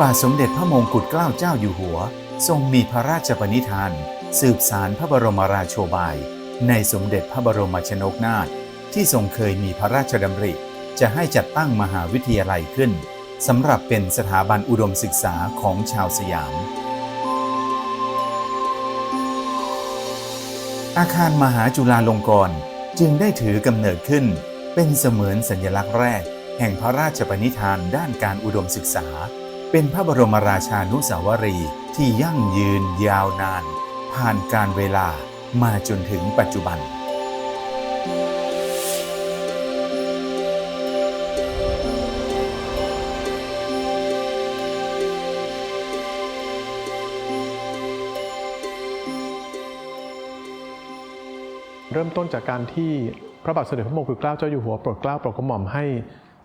บาทสมเด็จพระมงกุฎเกล้าเจ้าอยู่หัว ทรงมีพระราชปณิธาน สืบสารพระบรมราโชบาย ในสมเด็จพระบรมชนกนาถที่ทรงเคยมีพระราชดำริ จะให้จัดตั้งมหาวิทยาลัยขึ้นสำหรับเป็นสถาบันอุดมศึกษาของชาวสยาม อาคารมหาจุฬาลงกรณ์จึงได้ถือกำเนิดขึ้น เป็นเสมือนสัญลักษณ์แรก แห่งพระราชปณิธานด้านการอุดมศึกษา เป็นพระบรมราชานุสาวรีย์ที่ยั่งยืนยาวนาน ผ่านการเวลามาจนถึงปัจจุบัน เริ่มต้นจากการที่พระบาทสมเด็จพระมงกุฎเกล้าเจ้าอยู่หัวโปรดเกล้าโปรดกระหม่อมให้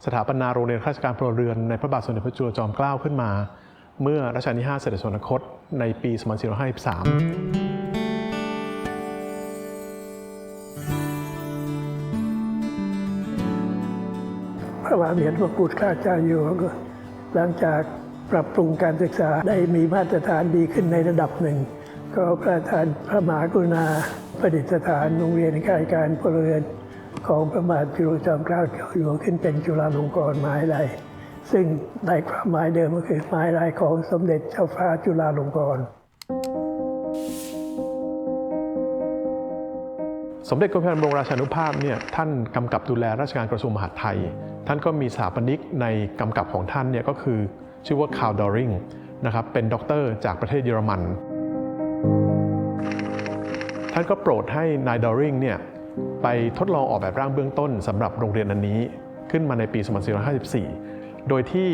สถาปนาโรงเรียนข้าราชการพลเรือนในพระบาทสมเด็จพระจุลจอมเกล้าขึ้นมา เมื่อรัชกาลที่ 5 เสด็จสวรรคตในปี 2453พระบาทสมเด็จพระพุทธเจ้าอยู่หัวก็หลังจากปรับปรุงการศึกษาได้มีมาตรฐานดีขึ้นในระดับหนึ่ง ก็ประทานพระมหากรุณาประดิษฐานโรงเรียนข้าราชการพลเรือน ของพระบาทจุลจอมเกล้าเจ้าอยู่หัวขึ้นเป็นจุฬาลงกรณ์มหาวิทยาลัยซึ่งได้ความหมายเดิมก็คือหมายลัยของสมเด็จเจ้าฟ้าจุฬาลงกรณ์สมเด็จกรมพระบรมราชานุภาพเนี่ยท่านกำกับดูแลราชการกระทรวงมหาดไทย ท่านก็มีสถาปนิกในกำกับของท่านเนี่ยก็คือชื่อว่าคาร์ลดอริงนะครับเป็นด็อกเตอร์จากประเทศเยอรมัน ท่านก็โปรดให้นายดอริงเนี่ย ไปทดลองออกแบบร่างเบื้องต้นสำหรับโรงเรียนอันนี้ขึ้นมาในปี 2454 โดยที่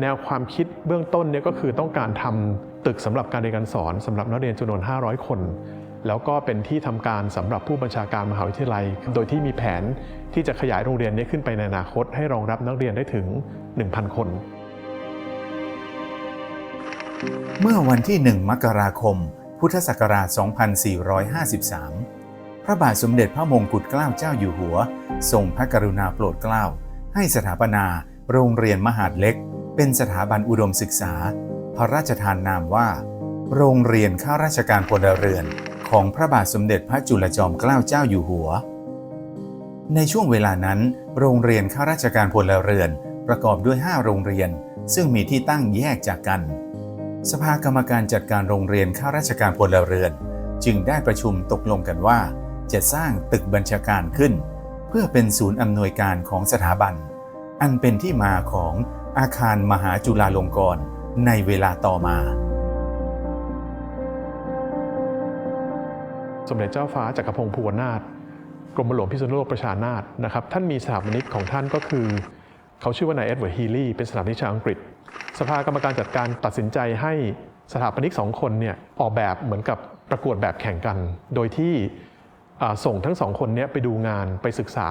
แนวความคิดเบื้องต้นเนี่ยก็คือต้องการทำตึกสำหรับการเรียนการสอนสำหรับนักเรียนจำนวน 500 คน แล้วก็เป็นที่ทำการสำหรับผู้บัญชาการมหาวิทยาลัย โดยที่มีแผนที่จะขยายโรงเรียนนี้ขึ้นไปในอนาคต ให้รองรับนักเรียนได้ถึง 1,000 คน เมื่อวันที่ 1 มกราคม พุทธศักราช 2453 ระบาทสมเด็จพระมงกุฎเกล้าเจ้าอยู่หัว ทรงพระกรุณาโปรดเกล้า ให้สถาปนา โรงเรียนมหาดเล็ก เป็นสถาบันอุดมศึกษา พระราชทานนามว่า โรงเรียนข้าราชการพลเรือน ของพระบาทสมเด็จพระจุลจอมเกล้าเจ้าอยู่หัว ในช่วงเวลานั้น โรงเรียนข้าราชการพลเรือน ประกอบด้วย 5 โรงเรียน ซึ่งมีที่ตั้งแยกจากกัน สภากรรมการจัดการโรงเรียนข้าราชการพลเรือน จึงได้ประชุมตกลงกันว่า จะสร้างตึกบัญชาการขึ้น เพื่อเป็นศูนย์อำนวยการของสถาบัน อันเป็นที่มาของอาคารมหาจุฬาลงกรณ์ในเวลาต่อมา สมเด็จเจ้าฟ้าจักรพงศ์ภูวนาถกรมหลวงพิษณุโลกประชานาถนะครับ ท่านมีสถาปนิกของท่านก็คือ เขาชื่อว่านายเอ็ดเวิร์ดฮีลีย์เป็นสถาปนิกชาวอังกฤษ สภากรรมการจัดการตัดสินใจให้สถาปนิกสองคนเนี่ยออกแบบเหมือนกับประกวดแบบแข่งกัน โดยที่ ส่งทั้งสองคนนี้ไปดูงานไปศึกษา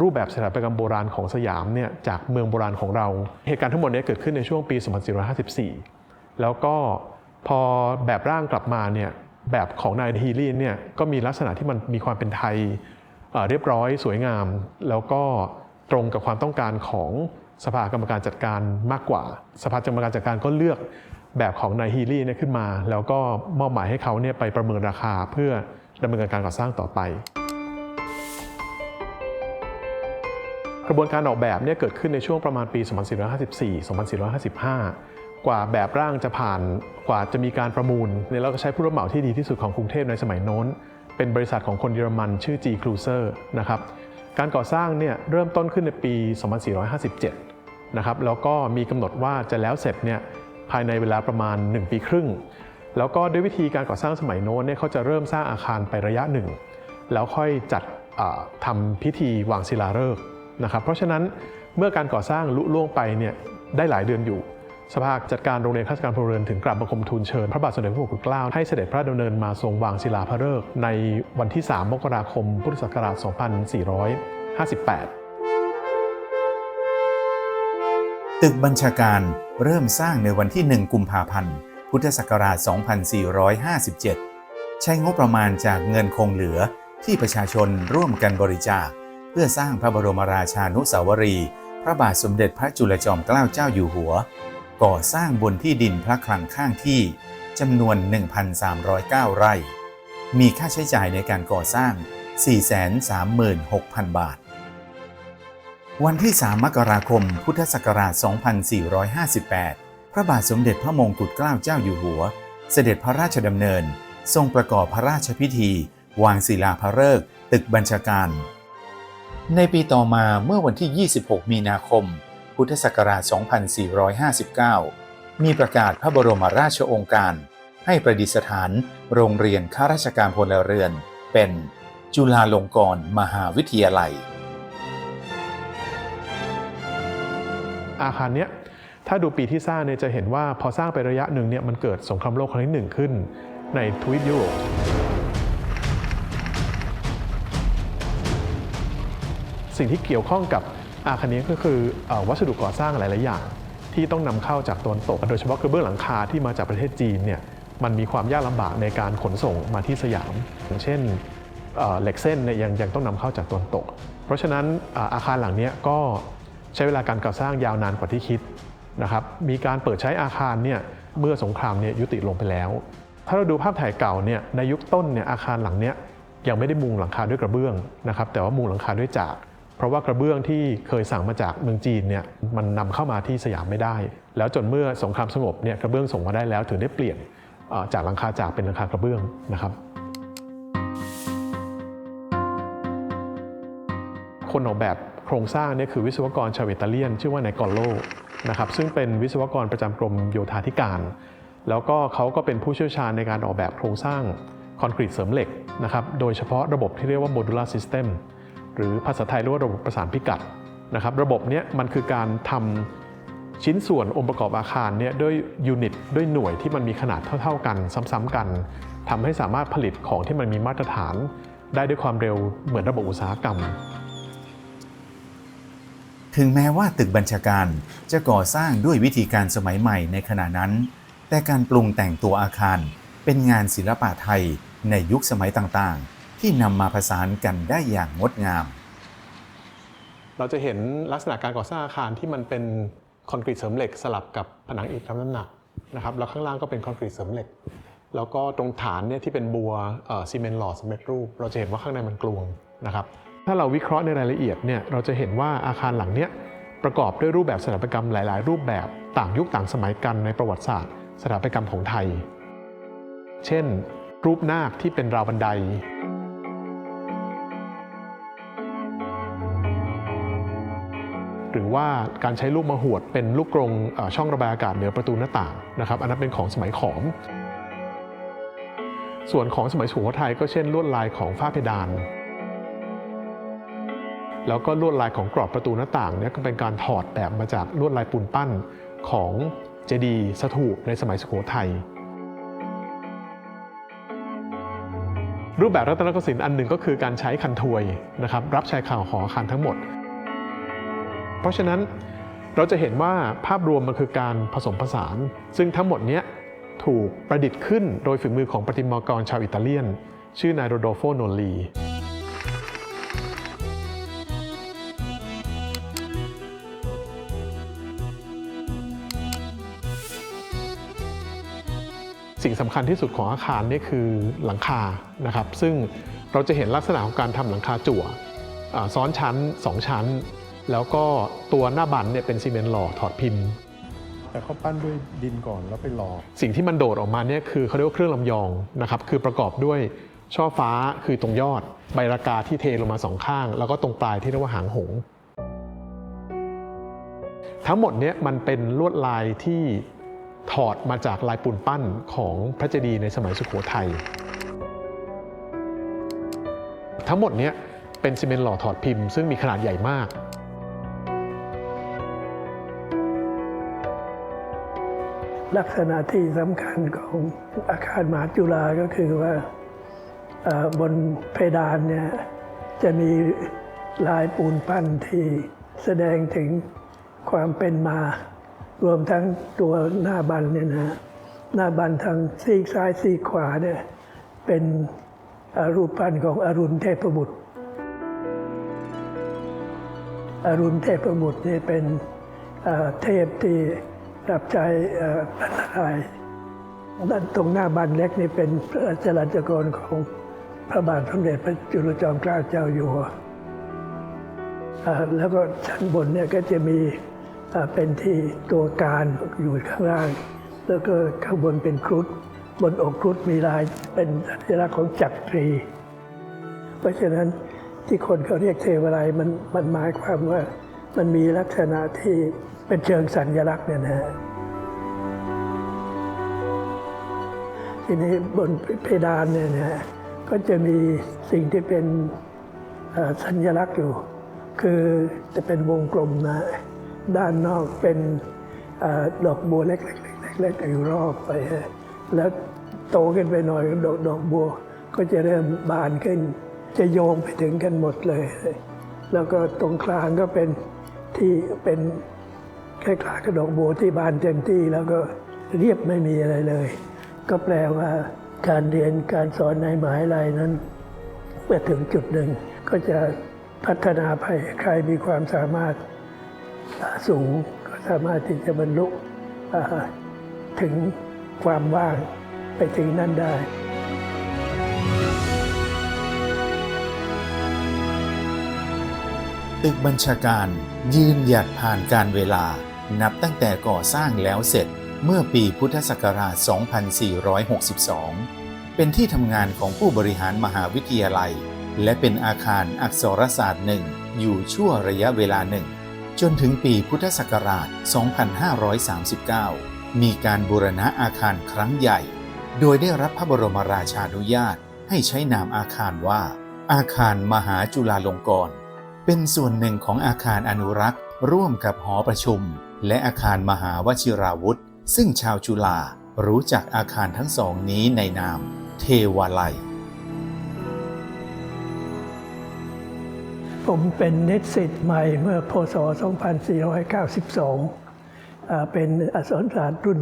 รูปแบบสถาปัตยกรรมโบราณของสยามเนี่ยจากเมืองโบราณของเรา เหตุการณ์ทั้งหมดนี้เกิดขึ้นในช่วงปี 2454 แล้วก็พอแบบร่างกลับมาเนี่ยแบบของนายฮีลีเนี่ยก็มีลักษณะที่มันมีความเป็นไทยเรียบร้อยสวยงาม แล้วก็ตรงกับความต้องการของสภากรรมการจัดการมากกว่า สภากรรมการจัดการก็เลือกแบบของนายฮีลีเนี่ยขึ้นมา แล้วก็มอบหมายให้เขาเนี่ยไปประเมินราคาเพื่อ ดำเนินการก่อสร้างต่อไป กระบวนการออกแบบเนี่ยเกิดขึ้นในช่วงประมาณปี 2454 2455 กว่าแบบร่างจะผ่านกว่าจะมีการประมูลเนี่ยเราก็ใช้ผู้รับเหมาที่ดีที่สุดของกรุงเทพในสมัยโน้น เป็นบริษัทของคนเยอรมันชื่อ G Cruiser นะครับการก่อสร้างเนี่ยเริ่มต้นขึ้นในปี 2457 นะครับ แล้วก็มีกำหนดว่าจะแล้วเสร็จเนี่ยภายในเวลาประมาณ 1 ปีครึ่ง แล้วก็ด้วยวิธีการก่อสร้างสมัยโน้นเนี่ยเขาจะเริ่มสร้างอาคารไประยะหนึ่ง แล้วค่อยจัดอ่าทำพิธีวางศิลาฤกษ์นะครับ เพราะฉะนั้นเมื่อการก่อสร้างลุล่วงไปเนี่ยได้หลายเดือนอยู่ สภาจัดการโรงเรียนข้าราชการพลเรือนถึงกราบบังคมทูลเชิญ พระบาทสมเด็จพระมงกุฎเกล้าให้เสด็จพระดำเนินมาทรงวางศิลาพระฤกษ์ในวันที่ 3 มกราคม พุทธศักราช 2458ตึกบัญชาการเริ่มสร้างในวันที่ 1 กุมภาพันธ์ พุทธศักราช 2457 ใช้งบประมาณจากเงินคงเหลือที่ประชาชนร่วมกันบริจาค เพื่อสร้างพระบรมราชานุสาวรี พระบาทสมเด็จพระจุลจอมเกล้าเจ้าอยู่หัว ก่อสร้างบนที่ดินพระคลังข้างที่จำนวน 1,309 ไร่ มีค่าใช้จ่ายในการก่อสร้าง 436,000 บาท วันที่ 3 มกราคม พุทธศักราช 2458 พระบาทสมเด็จพระมงกุฎเกล้าเจ้าอยู่หัว เสด็จพระราชดำเนิน ทรงประกอบพระราชพิธี วางศิลาพระฤกษ์ตึกบัญชาการ ในปีต่อมาเมื่อวันที่ 26 มีนาคม พุทธศักราช 2459 มีประกาศพระบรมราชโองการ ให้ประดิษฐานโรงเรียนข้าราชการพลเรือน เป็นจุฬาลงกรณ์มหาวิทยาลัย อาคารเนี้ย ถ้าดูปีที่สร้างเนี่ยจะเห็นว่าพอสร้างไประยะหนึ่งเนี่ยมันเกิดสงครามโลกครั้งที่หนึ่งขึ้นในทวีปยุโรปสิ่งที่เกี่ยวข้องกับอาคารนี้ก็คืออวัสดุก่อสร้างหลาย ๆ อย่าง ที่ต้องนำเข้าจากตนตก โดยเฉพาะกระเบื้องหลังคาที่มาจากประเทศจีนเนี่ยมันมีความยากลำบากในการขนส่งมาที่สยาม อย่างเช่นเหล็กเส้นเนี่ยยังยังต้องนำเข้าจากตนตก เพราะฉะนั้นอาคารหลังนี้ก็ใช้เวลาการก่อสร้างยาวนานกว่าที่คิด นะครับมีการเปิดใช้อาคารเนี่ยเมื่อสงครามเนี่ยยุติลงไปแล้ว ถ้าเราดูภาพถ่ายเก่าเนี่ยในยุคต้นเนี่ยอาคารหลังเนี้ยยังไม่ได้มุงหลังคาด้วยกระเบื้องนะครับแต่ว่ามุงหลังคาด้วยจาก เพราะว่ากระเบื้องที่เคยสั่งมาจากเมืองจีนเนี่ยมันนำเข้ามาที่สยามไม่ได้ แล้วจนเมื่อสงครามสงบเนี่ยกระเบื้องส่งมาได้แล้วถึงได้เปลี่ยนจากหลังคาจากเป็นหลังคากระเบื้องนะครับคนออกแบบ โครงสร้างเนี่ยคือวิศวกรชาวอิตาเลียน ชื่อว่านายกอลโลนะครับซึ่งเป็นวิศวกรประจำกรมโยธาธิการ แล้วก็เขาก็เป็นผู้เชี่ยวชาญในการออกแบบโครงสร้างคอนกรีตเสริมเหล็กนะครับโดยเฉพาะระบบที่เรียกว่า modular system หรือภาษาไทยเรียกว่าระบบประสานพิกัดนะครับระบบเนี้ยมันคือการทำชิ้นส่วนองค์ประกอบอาคารเนี่ยด้วยยูนิตด้วยหน่วยที่มันมีขนาดเท่า ๆ กันซ้ำๆกันทำให้สามารถผลิตของที่มันมีมาตรฐาน ได้ด้วยความเร็วเหมือนระบบอุตสาหกรรม ถึงแม้ว่าตึกบัญชาการจะก่อสร้างด้วยวิธีการสมัยใหม่ในขณะนั้น แต่การปรุงแต่งตัวอาคารเป็นงานศิลปะไทยในยุคสมัยต่างๆ ที่นำมาผสานกันได้อย่างงดงาม เราจะเห็นลักษณะการก่อสร้างอาคารที่มันเป็นคอนกรีตเสริมเหล็กสลับกับผนังอิฐรับน้ำหนักนะครับแล้วข้างล่างก็เป็นคอนกรีตเสริมเหล็ก แล้วก็ตรงฐานเนี่ยที่เป็นบัวซีเมนต์หล่อสำเร็จรูป เราจะเห็นว่าข้างในมันกลวงนะครับ ถ้าเราวิเคราะห์ในรายละเอียดเนี่ยเราจะเห็นว่าอาคารหลังเนี้ยประกอบด้วยรูปแบบสถาปัตยกรรมหลาย ๆ รูปแบบต่างยุคต่างสมัยกันในประวัติศาสตร์ สถาปัตยกรรมของไทย เช่น รูปนาคที่เป็นราวบันได หรือว่าการใช้ลูกมะหวดเป็นลูกกรงช่องระบายอากาศเหนือประตูหน้าต่างนะครับอันนั้นเป็นของสมัยขอม ส่วนของสมัยสุโขทัยก็เช่นลวดลายของฝ้าเพดาน แล้วก็ลวดลายของกรอบประตูหน้าต่างเนี่ยก็เป็นการถอดแบบมาจากลวดลายปูนปั้นของเจดีย์สถูปในสมัยสุโขทัยรูปแบบรัตนโกสินทร์อันหนึ่งก็คือการใช้คันถวยนะครับรับชายข่าวหออาคารทั้งหมด เพราะฉะนั้นเราจะเห็นว่าภาพรวมมันคือการผสมผสาน ซึ่งทั้งหมดนี้ถูกประดิษฐ์ขึ้นโดยฝีมือของประติมากรชาวอิตาเลียน ชื่อนายโรโดโฟโนลี สิ่งสำคัญที่สุดของอาคารนี่คือหลังคานะครับ ซึ่งเราจะเห็นลักษณะของการทำหลังคาจั่วอ่าซ้อนชั้น 2 ชั้น แล้วก็ตัวหน้าบันเนี่ยเป็นซีเมนต์หล่อถอดพิมพ์ แต่เขาปั้นด้วยดินก่อนแล้วไปหล่อสิ่งที่มันโดดออกมาเนี่ยคือเขาเรียกว่าเครื่องลำยองนะครับคือประกอบด้วยช่อฟ้าคือตรงยอด ใบรากาที่เทลงมาสองข้าง แล้วก็ตรงปลายที่เรียกว่าหางหงส์ทั้งหมดเนี่ยมันเป็นลวดลายที่ ถอดมาจากลายปูนปั้นของพระเจดีย์ในสมัยสุโขทัย ทั้งหมดเนี้เป็นซีเมนต์หล่อถอดพิมพ์ซึ่งมีขนาดใหญ่มาก ลักษณะที่สำคัญของอาคารมหาจุฬาก็คือว่าบนเพดานเนี่ยจะมีลายปูนปั้นที่แสดงถึงความเป็นมา รวมทั้งตัวหน้าบันเนี่ยนะฮะหน้าบันทางซีกซ้ายซีกขวาเนี่ยเป็นรูปปั้นของอรุณเทพบุตร อรุณเทพบุตรนี่เป็นเทพที่รับใช้พระนารายณ์ด้านตรงหน้าบานเล็กนี่เป็นพระราชลัญจกรของพระบาทสมเด็จพระจุลจอมเกล้าเจ้าอยู่หัวแล้วก็ชั้นบนเนี่ยก็จะมี เป็นที่ตัวการอยู่ข้างล่าง แล้วก็ข้างบนเป็นครุฑบนอกครุฑมีลายเป็นสัญลักษณ์ของจักรี เพราะฉะนั้นที่คนเขาเรียกเทวไลยมันมันหมายความว่ามันมีลักษณะที่เป็นเชิงสัญลักษณ์เนี่ยนะฮะทีนี้บนเพดานเนี่ยนะฮะก็จะมีสิ่งที่เป็นสัญลักษณ์อยู่ คือจะเป็นวงกลมนะ ด้านนอกเป็นอดอกบัวเล็กๆๆอยู่รอบไปฮะแล้วโตขึ้นไปหน่อยดอกดอกบัวก็จะเริ่มบานขึ้น จะโยงไปถึงกันหมดเลย แล้วก็ตรงกลางก็เป็นที่เป็นคล้ายๆกระดอกบัวที่บานเต็มที่แล้วก็เรียบไม่มีอะไรเลย ก็แปลว่าการเรียนการสอนในมหายาลัยนั้น เมื่อถึงจุดหนึ่งก็จะพัฒนาไปใครมีความสามารถ สูงก็สามารถที่จะบรรลุถึงความว่างไปถึงนั่นได้ตึกบัญชาการยืนหยัดผ่านการเวลา นับตั้งแต่ก่อสร้างแล้วเสร็จเมื่อปีพุทธศักราช 2462 เป็นที่ทำงานของผู้บริหารมหาวิทยาลัย และเป็นอาคารอักษรศาสตร์หนึ่งอยู่ชั่วระยะเวลาหนึ่ง จนถึงปีพุทธศักราช 2539 มีการบูรณะอาคารครั้งใหญ่ โดยได้รับพระบรมราชานุญาตให้ใช้นามอาคารว่า อาคารมหาจุฬาลงกรณ์ เป็นส่วนหนึ่งของอาคารอนุรักษ์ ร่วมกับหอประชุม และอาคารมหาวชิราวุธ ซึ่งชาวจุฬารู้จักอาคารทั้งสองนี้ในนาม เทวาลัย ผมเป็นนิสิตใหม่เมื่อพศ 2492 เป็นอักษรศาสตร์รุ่น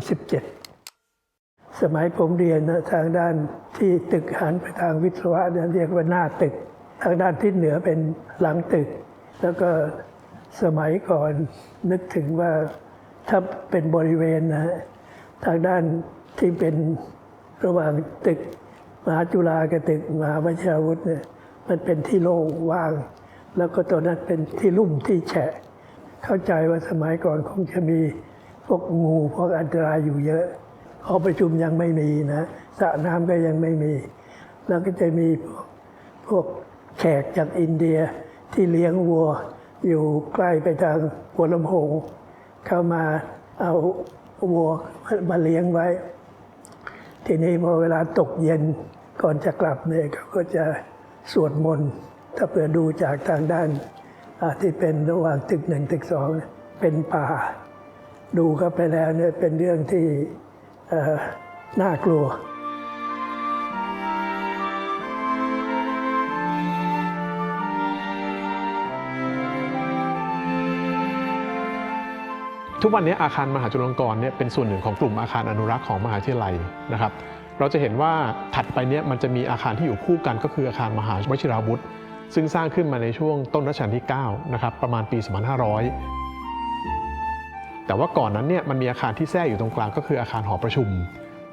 17 สมัยผมเรียนทางด้านที่ตึกหันไปทางวิศวะเนี่ยเรียกว่าหน้าตึก ทางด้านทิศเหนือเป็นหลังตึก แล้วก็สมัยก่อนนึกถึงว่าถ้าเป็นบริเวณนะทางด้านที่เป็นระหว่างตึกมหาจุฬากับตึกมหาวชิราวุธเนี่ยมันเป็นที่โล่งว่าง แล้วก็ตอนนั้นเป็นที่ลุ่มที่แฉะ เข้าใจว่าสมัยก่อนคงจะมีพวกงูพวกอันตรายอยู่เยอะหอประชุมยังไม่มีนะสระน้ำก็ยังไม่มี แล้วก็จะมีพวกพวกแขกจากอินเดียที่เลี้ยงวัวอยู่ใกล้ไปทางหัวลำโพงเข้ามาเอาวัวมาเลี้ยงไว้ ทีนี้พอเวลาตกเย็นก่อนจะกลับเนี่ยเขาก็จะสวดมนต์ ถ้าเผื่อดูจากทางด้านที่เป็นระหว่างตึกหนึ่งตึกสองเป็นป่า ดูเข้าไปแล้วเนี่ยเป็นเรื่องที่น่ากลัวทุกวันนี้อาคารมหาจุฬาลงกรณ์เนี่ยเป็นส่วนหนึ่งของกลุ่มอาคารอนุรักษ์ของมหาวิทยาลัยนะครับ เราจะเห็นว่าถัดไปเนี่ยมันจะมีอาคารที่อยู่คู่กันก็คืออาคารมหาวชิราวุธ ซึ่งสร้างขึ้นมาในช่วงต้นรัชกาลที่9นะครับประมาณปี 2500 แต่ว่าก่อนนั้นเนี่ยมันมีอาคารที่แทรกอยู่ตรงกลางก็คืออาคารหอประชุม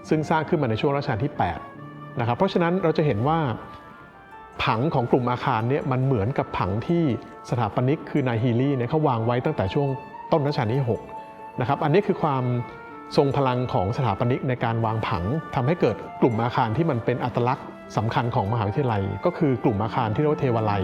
ซึ่งสร้างขึ้นมาในช่วงรัชกาลที่8นะครับเพราะฉะนั้นเราจะเห็นว่าผังของกลุ่มอาคารเนี่ยมันเหมือนกับผังที่สถาปนิกคือนายฮีลี่เนี่ยเขาวางไว้ตั้งแต่ช่วงต้นรัชกาลที่6นะครับอันนี้คือความทรงพลังของสถาปนิกในการวางผังทำให้เกิดกลุ่มอาคารที่มันเป็นอัตลักษณ์ สำคัญของมหาวิทยาลัยก็คือกลุ่มอาคารที่เรียกว่าเทวาลัย